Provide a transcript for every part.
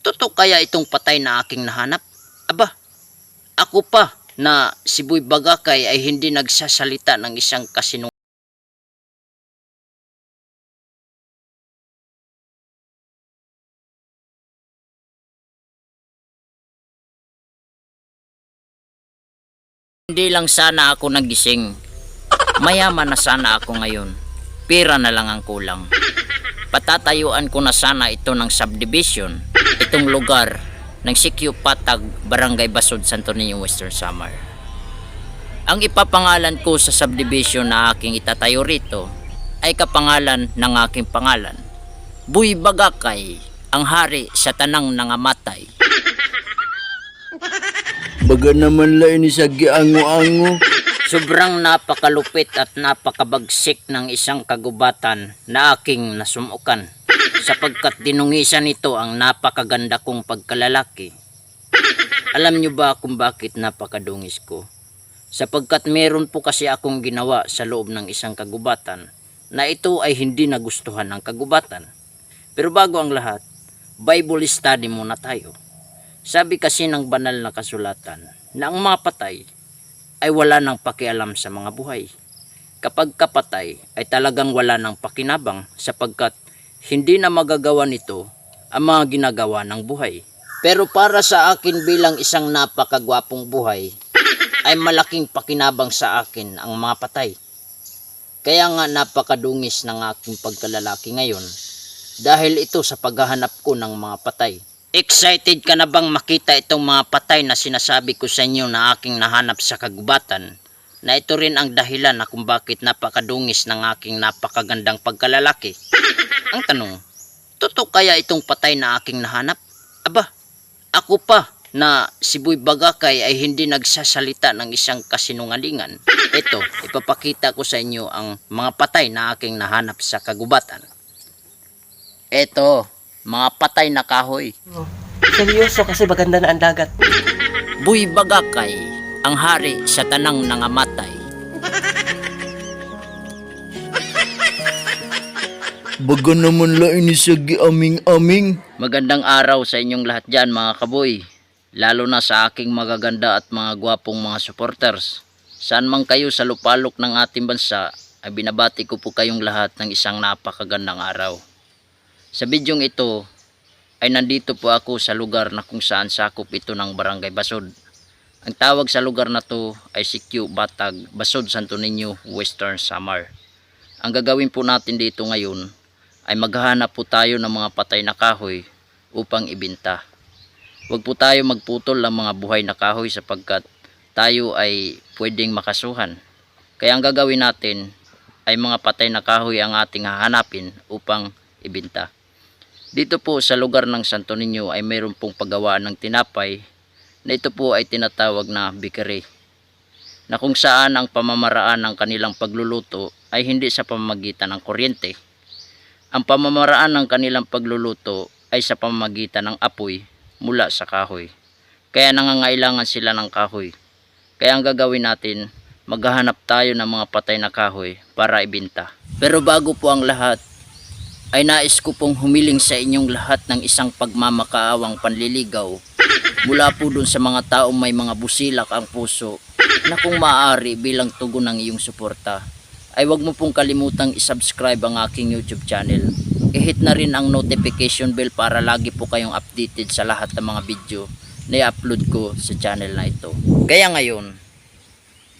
Totoo kaya itong patay na aking nahanap? Aba, ako pa na si Boy Bagakay ay hindi nagsasalita ng isang kasinungalingan. Hindi lang sana ako nagising. Mayaman na sana ako ngayon. Pira na lang ang kulang. Patatayuan ko na sana ito ng subdivision, itong lugar ng Sikyo Patag, Barangay Basod, Santo Niño, Western Samar. Ang ipapangalan ko sa subdivision na aking itatayo rito ay kapangalan ng aking pangalan. Buy Bagakay, ang hari sa tanang nangamatay. Baga naman lain ni sa giango-ango. Sobrang napakalupit at napakabagsik ng isang kagubatan na aking nasumukan sapagkat dinungisan nito ang napakaganda kong pagkalalaki. Alam niyo ba kung bakit napakadungis ko? Sapagkat meron po kasi akong ginawa sa loob ng isang kagubatan na ito ay hindi nagustuhan ng kagubatan. Pero bago ang lahat, Bible study muna tayo. Sabi kasi ng banal na kasulatan na ang mga patay ay wala nang pakialam sa mga buhay. Kapag kapatay ay talagang wala nang pakinabang sapagkat hindi na magagawa nito ang mga ginagawa ng buhay. Pero para sa akin bilang isang napakagwapong buhay, ay malaking pakinabang sa akin ang mga patay. Kaya nga napakadungis ng aking pagkalalaki ngayon dahil ito sa paghahanap ko ng mga patay. Excited ka na bang makita itong mga patay na sinasabi ko sa inyo na aking nahanap sa kagubatan? Na ito rin ang dahilan na kung bakit napakadungis ng aking napakagandang pagkalalaki. Ang tanong, totoo kaya itong patay na aking nahanap? Aba, ako pa na si Boy Bagakay ay hindi nagsasalita ng isang kasinungalingan. Ito, ipapakita ko sa inyo ang mga patay na aking nahanap sa kagubatan. Ito, mga patay na kahoy. Seryoso kasi maganda na ang dagat. Buy Bagakay, ang hari sa tanang nangamatay. Baga naman lain ni sa giaming-aming. Magandang araw sa inyong lahat dyan mga kaboy. Lalo na sa aking magaganda at mga gwapong mga supporters. Saan man kayo sa lupalok ng ating bansa, ay binabati ko po kayong lahat ng isang napakagandang araw. Sa bidyong ito, ay nandito po ako sa lugar na kung saan sakop ito ng Barangay Basod. Ang tawag sa lugar na to ay Sikyo Batag, Basod, Santo Niño, Western Samar. Ang gagawin po natin dito ngayon ay maghahanap po tayo ng mga patay na kahoy upang ibinta. Huwag po tayo magputol ng mga buhay na kahoy sapagkat tayo ay pwedeng makasuhan. Kaya ang gagawin natin ay mga patay na kahoy ang ating hahanapin upang ibinta. Dito po sa lugar ng Santo Niño ay mayroon pong paggawaan ng tinapay na ito po ay tinatawag na bikere na kung saan ang pamamaraan ng kanilang pagluluto ay hindi sa pamamagitan ng kuryente. Ang pamamaraan ng kanilang pagluluto ay sa pamamagitan ng apoy mula sa kahoy. Kaya nangangailangan sila ng kahoy. Kaya ang gagawin natin, maghahanap tayo ng mga patay na kahoy para ibinta. Pero bago po ang lahat, ay nais ko pong humiling sa inyong lahat ng isang pagmamakaawang panliligaw mula po dun sa mga taong may mga busilak ang puso na kung maaari bilang tugon ng iyong suporta ay wag mo pong kalimutang isubscribe ang aking YouTube channel. I-hit na rin ang notification bell para lagi po kayong updated sa lahat ng mga video na i-upload ko sa channel na ito. Kaya ngayon,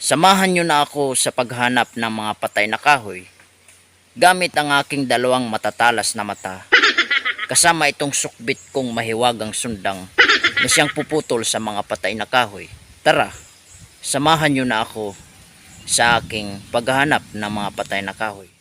samahan nyo na ako sa paghanap ng mga patay na kahoy gamit ang aking dalawang matatalas na mata. Kasama itong sukbit kong mahiwagang sundang na siyang puputol sa mga patay na kahoy. Tara, samahan nyo na ako sa aking paghahanap ng mga patay na kahoy.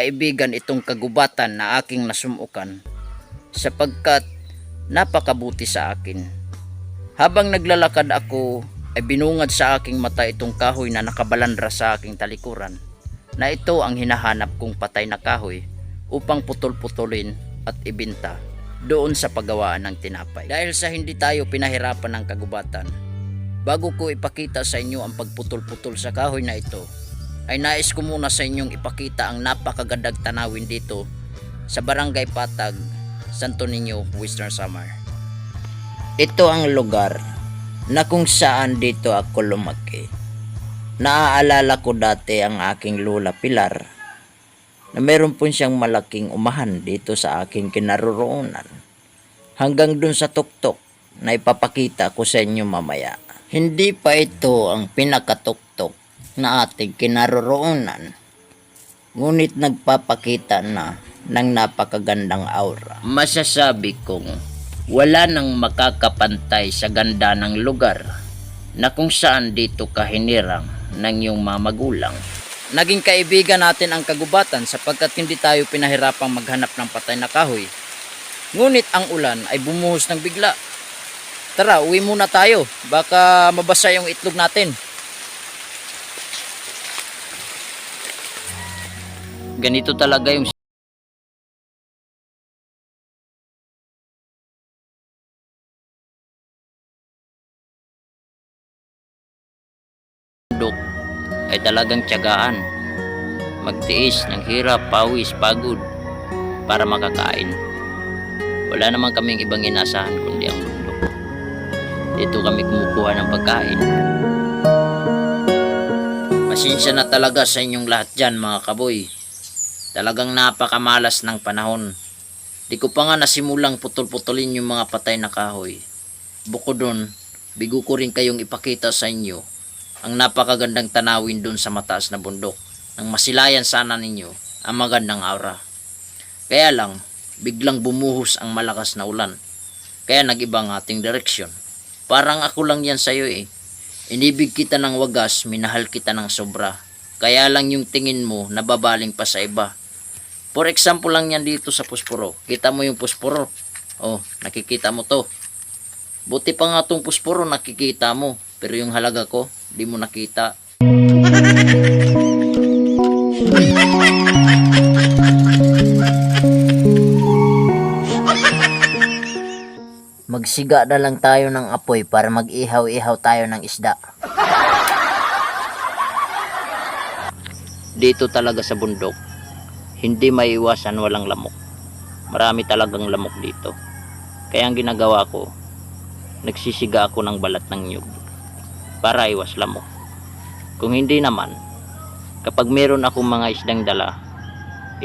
Kaibigan itong kagubatan na aking nasumukan sapagkat napakabuti sa akin. Habang naglalakad ako ay binungad sa aking mata itong kahoy na nakabalandra sa aking talikuran na ito ang hinahanap kong patay na kahoy upang putol-putulin at ibinta doon sa paggawaan ng tinapay. Dahil sa hindi tayo pinahirapan ng kagubatan, bago ko ipakita sa inyo ang pagputol-putol sa kahoy na ito, ay nais ko muna sa inyong ipakita ang napakagandang tanawin dito sa Barangay Patag, Santo Niño, Western Samar. Ito ang lugar na kung saan dito ako lumaki. Naaalala ko dati ang aking lula Pilar na meron po siyang malaking umahan dito sa aking kinaroroonan. Hanggang dun sa tuktok na ipapakita ko sa inyo mamaya. Hindi pa ito ang pinakatuktok na ating kinaroroonan. Ngunit nagpapakita na ng napakagandang aura. Masasabi kong wala nang makakapantay sa ganda ng lugar na kung saan dito kahinirang ng iyong mamagulang. Naging kaibigan natin ang kagubatan sapagkat hindi tayo pinahirapang maghanap ng patay na kahoy. Ngunit ang ulan ay bumuhos ng bigla. Tara, uwi muna tayo. Baka mabasa yung itlog natin. Ganito talaga yung bundok ay talagang tiyagaan. Magtiis ng hirap, pawis, pagod para makakain. Wala naman kaming ibang inasahan kundi ang bundok. Dito kami kumukuha ng pagkain. Pasensya na talaga sa inyong lahat dyan mga kaboy. Talagang napakamalas ng panahon. Di ko pa nga nasimulang putol-putulin yung mga patay na kahoy. Bukod doon, bigo ko rin kayong ipakita sa inyo ang napakagandang tanawin doon sa mataas na bundok nang masilayan sana ninyo ang magandang aura. Kaya lang, biglang bumuhos ang malakas na ulan. Kaya nag-iba ang ating direksyon. Parang ako lang yan sa'yo eh. Inibig kita ng wagas, minahal kita ng sobra. Kaya lang yung tingin mo nababaling pa sa iba. For example lang yan dito sa pusporo. Kita mo yung pusporo. Oh, nakikita mo to. Buti pa nga tong pusporo nakikita mo. Pero yung halaga ko, di mo nakita. Magsiga na lang tayo ng apoy para mag-ihaw-ihaw tayo ng isda. Dito talaga sa bundok, hindi maiwasan walang lamok. Marami talagang lamok dito. Kaya ang ginagawa ko, nagsisiga ako ng balat ng nyug para iwas lamok. Kung hindi naman, kapag meron akong mga isdang dala,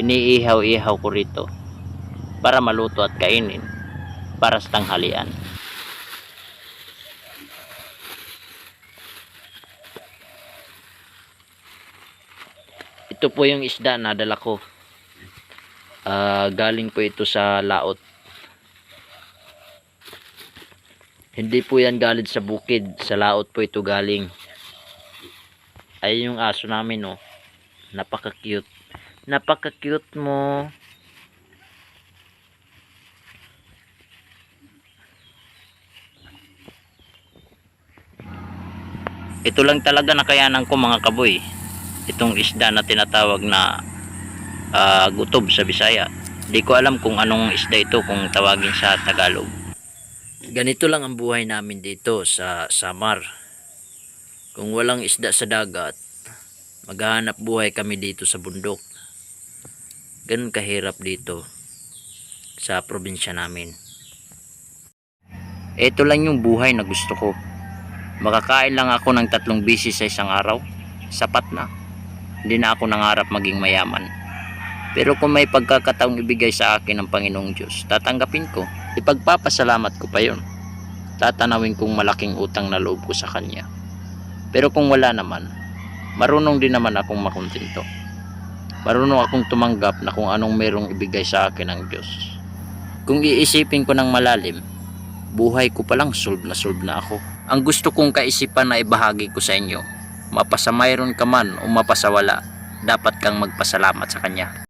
iniihaw-ihaw ko rito para maluto at kainin para sa tanghalian. Ito po yung isda na dala ko. Ah, galing po ito sa laot. Hindi po yan galing sa bukid. Sa laot po ito galing. Ay yung aso namin oh. Napaka-cute. Napaka-cute mo. Ito lang talaga nakayanan ko mga kaboy. Itong isda na tinatawag na ah, gutob sa Bisaya. Di ko alam kung anong isda ito kung tawagin sa Tagalog. Ganito lang ang buhay namin dito sa Samar. Kung walang isda sa dagat, maghahanap buhay kami dito sa bundok. Ganun kahirap dito sa probinsya namin. Ito lang yung buhay na gusto ko. Makakain lang ako ng tatlong bisis sa isang araw. Sapat na. Hindi na ako nangarap maging mayaman. Pero kung may pagkakataong ibigay sa akin ng Panginoong Diyos, tatanggapin ko. Ipagpapasalamat ko pa yon. Tatanawin kong malaking utang na loob ko sa Kanya. Pero kung wala naman, marunong din naman akong makontento. Marunong akong tumanggap na kung anong merong ibigay sa akin ng Diyos. Kung iisipin ko ng malalim, buhay ko palang solve na solve na ako. Ang gusto kong kaisipan na ibahagi ko sa inyo, mapasa mayroon ka man o mapasawala, dapat kang magpasalamat sa Kanya.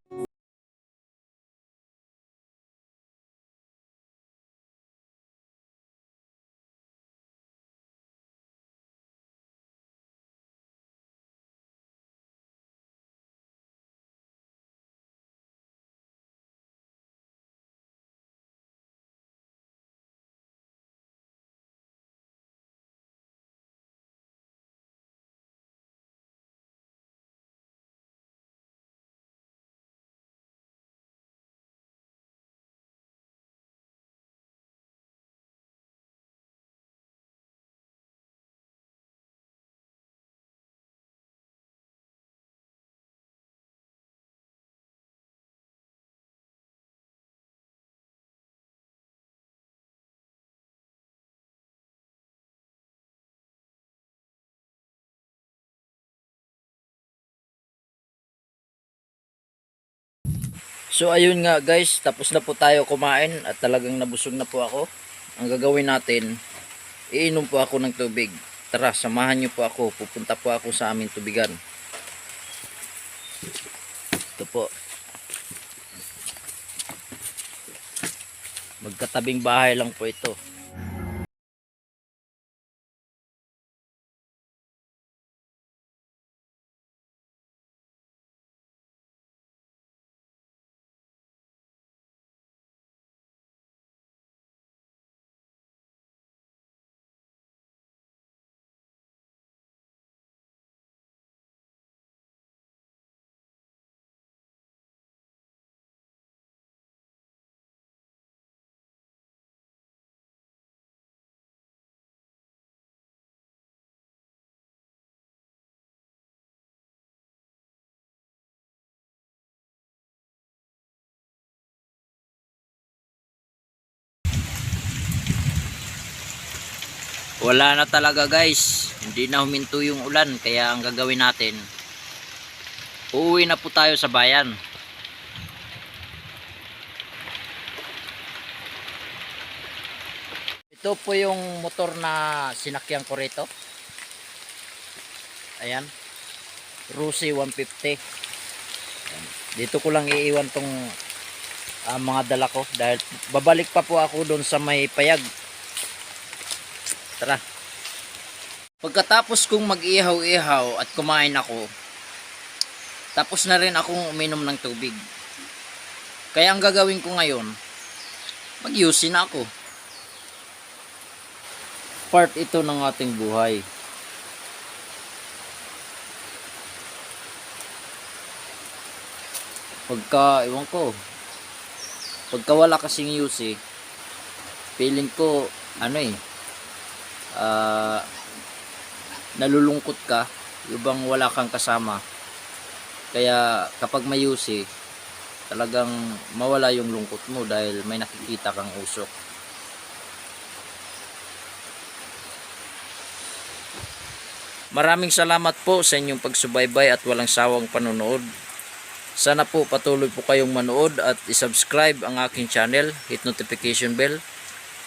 So ayun nga guys, tapos na po tayo kumain at talagang nabusog na po ako. Ang gagawin natin, iinom po ako ng tubig. Tara, samahan niyo po ako. Pupunta po ako sa aming tubigan. Ito po. Magkatabing bahay lang po ito. Wala na talaga guys. Hindi na huminto yung ulan kaya ang gagawin natin uuwi na po tayo sa bayan. Ito po yung motor na sinakyan ko rito. Ayan. Rusi 150. Ayan. Dito ko lang iiwan tong ah, mga dala ko dahil babalik pa po ako doon sa may payag. Tara. Pagkatapos kong mag-ihaw-ihaw at kumain ako, tapos na rin akong uminom ng tubig. Kaya ang gagawin ko ngayon, mag-yusin ako. Part ito ng ating buhay. Pagka, iwan ko, pagka wala kasing yusi, feeling ko, ano eh, ah, nalulungkot ka, yung wala kang kasama. Kaya kapag may yusi, talagang mawala yung lungkot mo dahil may nakikita kang usok. Maraming salamat po sa inyong pagsubaybay at walang sawang panonood. Sana po patuloy po kayong manood at isubscribe ang aking channel, hit notification bell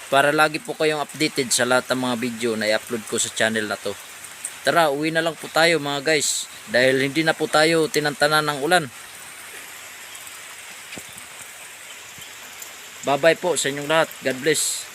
para lagi po kayong updated sa lahat ng mga video na i-upload ko sa channel na to. Tara, uwi na lang po tayo mga guys dahil hindi na po tayo tinantanan ng ulan. Bye-bye po sa inyong lahat. God bless.